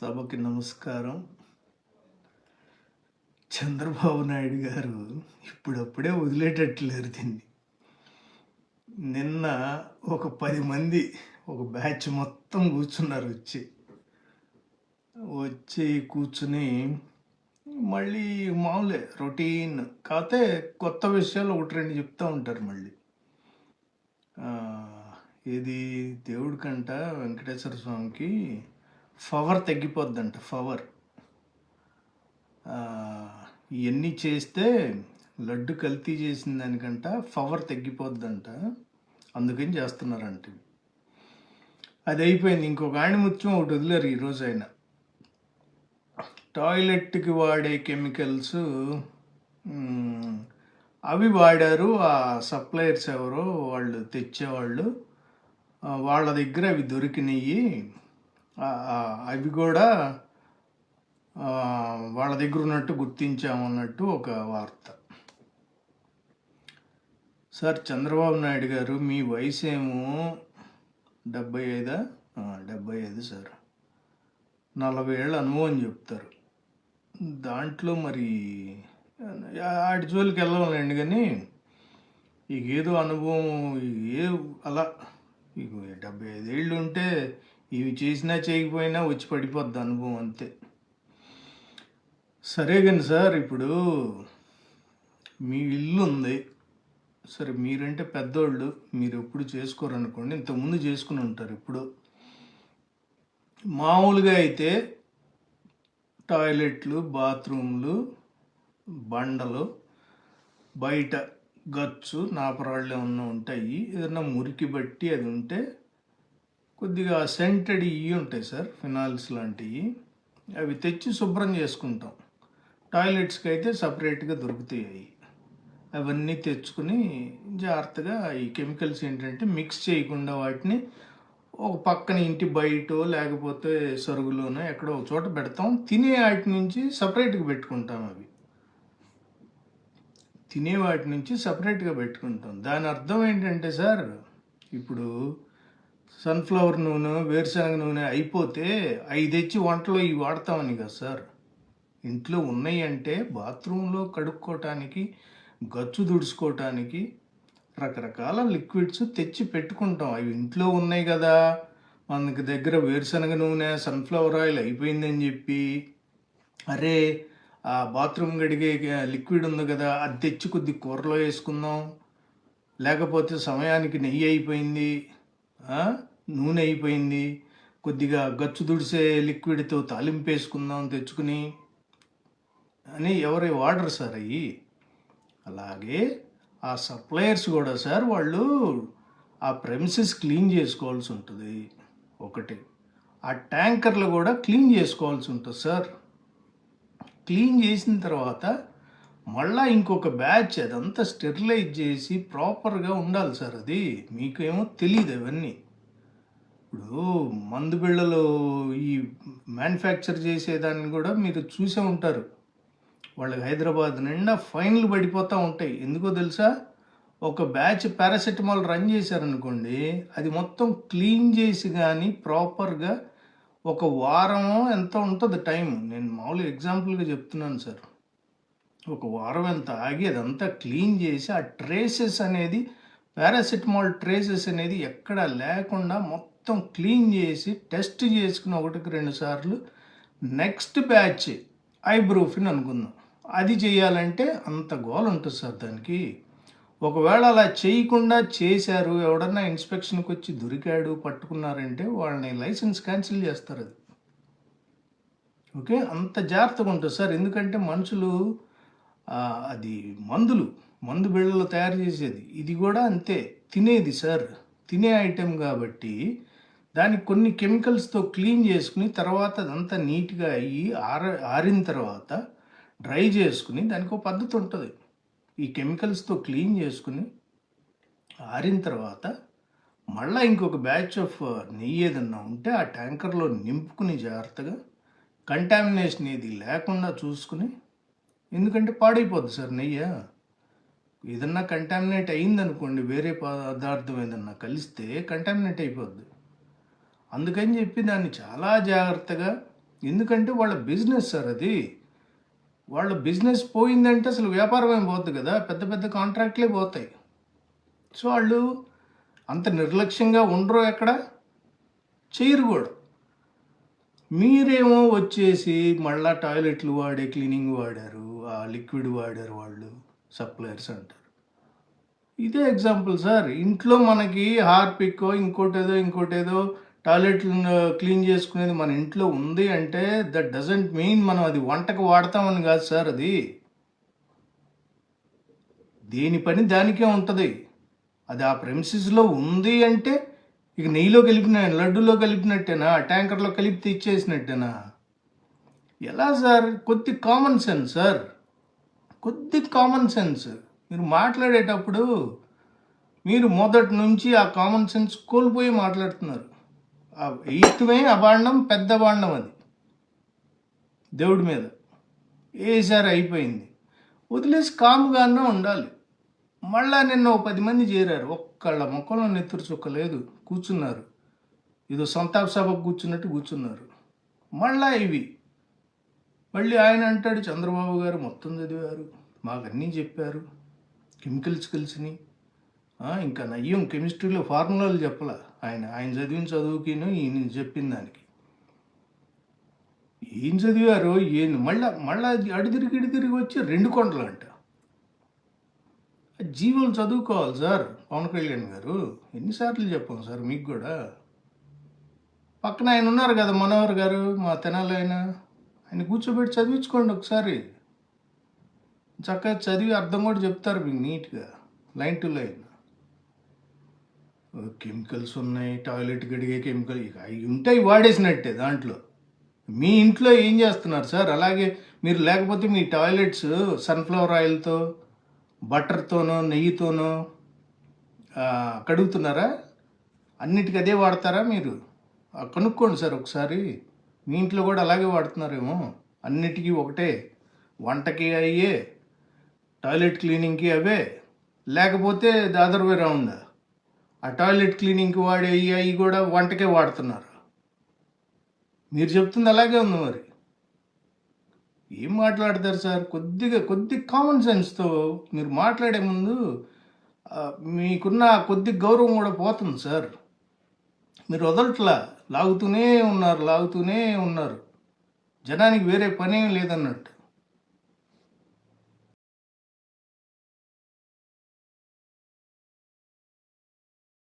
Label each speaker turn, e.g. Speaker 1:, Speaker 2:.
Speaker 1: సభకి నమస్కారం. చంద్రబాబు నాయుడు గారు ఇప్పుడప్పుడే వదిలేటట్లేరు దీన్ని. నిన్న ఒక పది మంది ఒక బ్యాచ్ మొత్తం కూర్చున్నారు వచ్చి. వచ్చి కూర్చుని మళ్ళీ మామూలే రొటీన్ కాకపోతే కొత్త విషయాలు ఒకటి రెండు చెప్తూ ఉంటారు మళ్ళీ. ఇది దేవుడికంట వెంకటేశ్వర స్వామికి పవర్ తగ్గిపోద్దంట పవర్ ఇవన్నీ చేస్తే లడ్డు కల్తీ చేసిన దానికంట పవర్ తగ్గిపోద్దంట. అందుకని చేస్తున్నారంట అది అయిపోయింది. ఇంకొక ఆయన ముత్యం ఒకటి వదిలేరు ఈరోజు ఆయన టాయిలెట్కి వాడే కెమికల్స్ అవి వాడారు. ఆ సప్లయర్స్ ఎవరో వాళ్ళు తెచ్చేవాళ్ళు. వాళ్ళ దగ్గర అవి దొరికినాయి. అవి కూడా వాళ్ళ దగ్గర ఉన్నట్టు గుర్తించామన్నట్టు ఒక వార్త. సార్ చంద్రబాబు నాయుడు గారు మీ వయసు ఏమో డెబ్బై ఐదా? డెబ్బై ఐదు సార్. నలభై ఏళ్ళ అనుభవం చెప్తారు. దాంట్లో మరి ఆటి జోలికి వెళ్ళవాలండి కానీ ఇక ఏదో అనుభవం ఏ అలా ఇక డెబ్బై ఐదేళ్ళు ఉంటే ఇవి చేసినా చేయకపోయినా వచ్చి పడిపోద్ది అనుభవం అంతే. సరే కానీ సార్ ఇప్పుడు మీ ఇల్లు ఉంది. సరే మీరంటే పెద్దోళ్ళు మీరు ఎప్పుడు చేసుకోరనుకోండి ఇంతకుముందు చేసుకుని ఉంటారు ఇప్పుడు. మామూలుగా అయితే టాయిలెట్లు బాత్రూమ్లు బండలు బయట గచ్చు నాపరాళ్ళు ఏమన్నా ఉంటాయి. ఏదన్నా మురికి బట్టి అది ఉంటే కొద్దిగా సెంటెడ్ ఇవి ఉంటాయి సార్ ఫినాల్స్ లాంటివి అవి తెచ్చి శుభ్రం చేసుకుంటాం. టాయిలెట్స్కి అయితే సపరేట్గా దొరుకుతాయి. అవి అవన్నీ తెచ్చుకుని జాగ్రత్తగా ఈ కెమికల్స్ ఏంటంటే మిక్స్ చేయకుండా వాటిని ఒక పక్కన ఇంటి బయట లేకపోతే సరుగులోనో ఎక్కడో ఒక చోట పెడతాం. తినే వాటి నుంచి సపరేట్గా పెట్టుకుంటాం అవి. తినే వాటి నుంచి సపరేట్గా పెట్టుకుంటాం. దాని అర్థం ఏంటంటే సార్ ఇప్పుడు సన్ఫ్లవర్ నూనె వేరుశనగ నూనె అయిపోతే అవి తెచ్చి వంటలో ఇవి వాడతామని కదా సార్. ఇంట్లో ఉన్నాయి అంటే బాత్రూంలో కడుక్కోవటానికి గచ్చు దుడుచుకోవటానికి రకరకాల లిక్విడ్స్ తెచ్చి పెట్టుకుంటాం. అవి ఇంట్లో ఉన్నాయి కదా. మనకి దగ్గర వేరుశనగ నూనె సన్ఫ్లవర్ ఆయిల్ అయిపోయిందని చెప్పి అరే ఆ బాత్రూమ్ గడిగే లిక్విడ్ ఉంది కదా అది తెచ్చి కొద్ది కూరలో వేసుకుందాం. లేకపోతే సమయానికి నెయ్యి అయిపోయింది. నూనె అయిపోయింది. కొద్దిగా గచ్చు దుడిసే లిక్విడ్తో తాలింపు వేసుకుందాం తెచ్చుకుని. అని ఎవరు వాడరు సార్ అవి అలాగే ఆ సప్లయర్స్ కూడా సార్ వాళ్ళు ఆ ప్రెమిసెస్ క్లీన్ చేసుకోవాల్సి ఉంటుంది. ఒకటి. ఆ ట్యాంకర్లు కూడా క్లీన్ చేసుకోవాల్సి ఉంటుంది సార్. క్లీన్ చేసిన తర్వాత మళ్ళా ఇంకొక బ్యాచ్ అదంతా స్టెరిలైజ్ చేసి ప్రాపర్గా ఉండాలి సార్ అది. మీకేమో తెలియదు అవన్నీ. ఇప్పుడు మందు బిళ్ళలు ఈ మ్యానుఫ్యాక్చర్ చేసేదాన్ని కూడా మీరు చూసే ఉంటారు. వాళ్ళకి హైదరాబాద్ నిండా ఫైన్లు పడిపోతూ ఉంటాయి. ఎందుకో తెలుసా? ఒక బ్యాచ్ పారాసెటమాల్ రన్ చేశారనుకోండి అది మొత్తం క్లీన్ చేసి కానీ ప్రాపర్గా ఒక వారమో ఎంత ఉంటుంది టైం నేను మామూలు ఎగ్జాంపుల్గా చెప్తున్నాను సార్. ఒక వారం ఎంత ఆగి అదంతా క్లీన్ చేసి ఆ ట్రేసెస్ అనేది పారాసిటమాల్ ట్రేసెస్ అనేది ఎక్కడ లేకుండా మొత్తం క్లీన్ చేసి టెస్ట్ చేసుకుని ఒకటికి రెండు సార్లు నెక్స్ట్ బ్యాచ్ ఐబ్రూఫిన్ అనుకుందాం. అది చేయాలంటే అంత గోల ఉంటుంది సార్ దానికి. ఒకవేళ అలా చేయకుండా చేశారు ఎవడన్నా ఇన్స్పెక్షన్కి వచ్చి దొరికాడు పట్టుకున్నారంటే వాళ్ళని లైసెన్స్ క్యాన్సిల్ చేస్తారు అది. ఓకే? అంత జాగ్రత్తగా ఉంటుంది సార్. ఎందుకంటే మనుషులు అది మందులు మందు బిళ్ళలు తయారు చేసేది. ఇది కూడా అంతే. తినేది సార్. తినే ఐటెం కాబట్టి దానికి కొన్ని కెమికల్స్తో క్లీన్ చేసుకుని తర్వాత అదంతా నీట్గా అయ్యి ఆర ఆరిన తర్వాత డ్రై చేసుకుని దానికి ఒక పద్ధతి ఉంటుంది. ఈ కెమికల్స్తో క్లీన్ చేసుకుని ఆరిన తర్వాత మళ్ళీ ఇంకొక బ్యాచ్ ఆఫ్ నెయ్యి ఏదన్నా ఉంటే ఆ ట్యాంకర్లో నింపుకుని జాగ్రత్తగా కంటామినేషన్ ఏది లేకుండా చూసుకుని ఎందుకంటే పాడైపోద్ది సార్ నెయ్యి. ఏదన్నా కంటామినేట్ అయిందనుకోండి వేరే పదార్థం ఏదన్నా కలిస్తే కంటామినేట్ అయిపోద్ది. అందుకని చెప్పి దాన్ని చాలా జాగ్రత్తగా ఎందుకంటే వాళ్ళ బిజినెస్ సార్ అది. వాళ్ళ బిజినెస్ పోయిందంటే అసలు వ్యాపారం ఏం పోతుంది కదా పెద్ద పెద్ద కాంట్రాక్ట్లే పోతాయి. సో వాళ్ళు అంత నిర్లక్ష్యంగా ఉండరు ఎక్కడ? చేయరు కూడా. మీరేమో వచ్చేసి మళ్ళా టాయిలెట్లు వాడే క్లీనింగ్ వాడారు ఆ లిక్విడ్ వాడారు వాళ్ళు సప్లయర్స్ అంటారు. ఇదే ఎగ్జాంపుల్ సార్. ఇంట్లో మనకి హార్పిక్కో ఇంకోటేదో ఇంకోటేదో టాయిలెట్లను క్లీన్ చేసుకునేది మన ఇంట్లో ఉంది అంటే దట్ డజంట్ మీన్ మనం అది వంటకు వాడతామని కాదు సార్ అది. దేని పని దానికే ఉంటుంది. అది ఆ ప్రెమిసిస్లో ఉంది అంటే ఇక నెయ్యిలో కలిపిన లడ్డులో కలిపినట్టేనా? ట్యాంకర్లో కలిపి ఇచ్చేసినట్టేనా? ఎలా సార్? కొద్ది కామన్ సెన్స్ సార్ కొద్ది కామన్ సెన్స్ మీరు మాట్లాడేటప్పుడు మీరు మొదటి నుంచి ఆ కామన్ సెన్స్ కోల్పోయి మాట్లాడుతున్నారు. ఆ ఎయిత్మే అబాండం పెద్ద బాండం అది. దేవుడి మీద. ఏసారి అయిపోయింది? వదిలేసి కాముగానే ఉండాలి. మళ్ళా నిన్న ఓ పది మంది చేరారు. ఒక్కళ్ళ ముఖంలో నెత్తురు చుక్క లేదు కూర్చున్నారు. ఏదో సంతాప్ సభకు కూర్చున్నట్టు కూర్చున్నారు. మళ్ళా ఇవి. మళ్ళీ ఆయన అంటాడు చంద్రబాబు గారు మొత్తం చదివారు. మాకు అన్నీ చెప్పారు. కెమికల్స్ కలిసినాయి. ఇంకా నయ్యం కెమిస్ట్రీలో ఫార్ములాలు చెప్పలా. ఆయన ఆయన చదివిన చదువుకిను ఈయన చెప్పిన దానికి. ఏం చదివారో ఏం మళ్ళా మళ్ళా అడి తిరిగి ఇడి తిరిగి వచ్చి రెండు కొండలు అంట. జీవులు చదువుకోవాలి సార్. పవన్ కళ్యాణ్ గారు ఎన్నిసార్లు చెప్పాం సార్ మీకు కూడా. పక్కన ఆయన ఉన్నారు కదా మనోహర్ గారు మా తెనాలి ఆయన. ఆయన కూర్చోబెట్టి చదివించుకోండి ఒకసారి. చక్కగా చదివి అర్థం కూడా చెప్తారు మీకు నీట్గా లైన్ టు లైన్. కెమికల్స్ ఉన్నాయి టాయిలెట్ గడిగే కెమికల్ ఇక అవి ఉంటాయి వాడేసినట్టే దాంట్లో. మీ ఇంట్లో ఏం చేస్తున్నారు సార్? అలాగే మీరు లేకపోతే మీ టాయిలెట్స్ సన్ఫ్లవర్ ఆయిల్తో బటర్తోనో నెయ్యితోనో కడుగుతున్నారా? అన్నిటికీ అదే వాడతారా మీరు? కనుక్కోండి సార్ ఒకసారి. మీ ఇంట్లో కూడా అలాగే వాడుతున్నారేమో. అన్నిటికీ ఒకటే. వంటకి అయ్యే టాయిలెట్ క్లీనింగ్కి అవే. లేకపోతే ద అదర్ వే రౌండ్ ఆ టాయిలెట్ క్లీనింగ్కి వాడే అవి అవి కూడా వంటకే వాడుతున్నారు. మీరు చెప్తుంది అలాగే ఉంది మరి. ఏం మాట్లాడతారు సార్? కొద్దిగా కొద్ది కామన్ సెన్స్తో మీరు మాట్లాడే ముందు మీకున్న కొద్ది గౌరవం కూడా పోతుంది సార్. మీరు వదలట్లా. లాగుతూనే ఉన్నారు లాగుతూనే ఉన్నారు. జనానికి వేరే పనేం లేదన్నట్టు.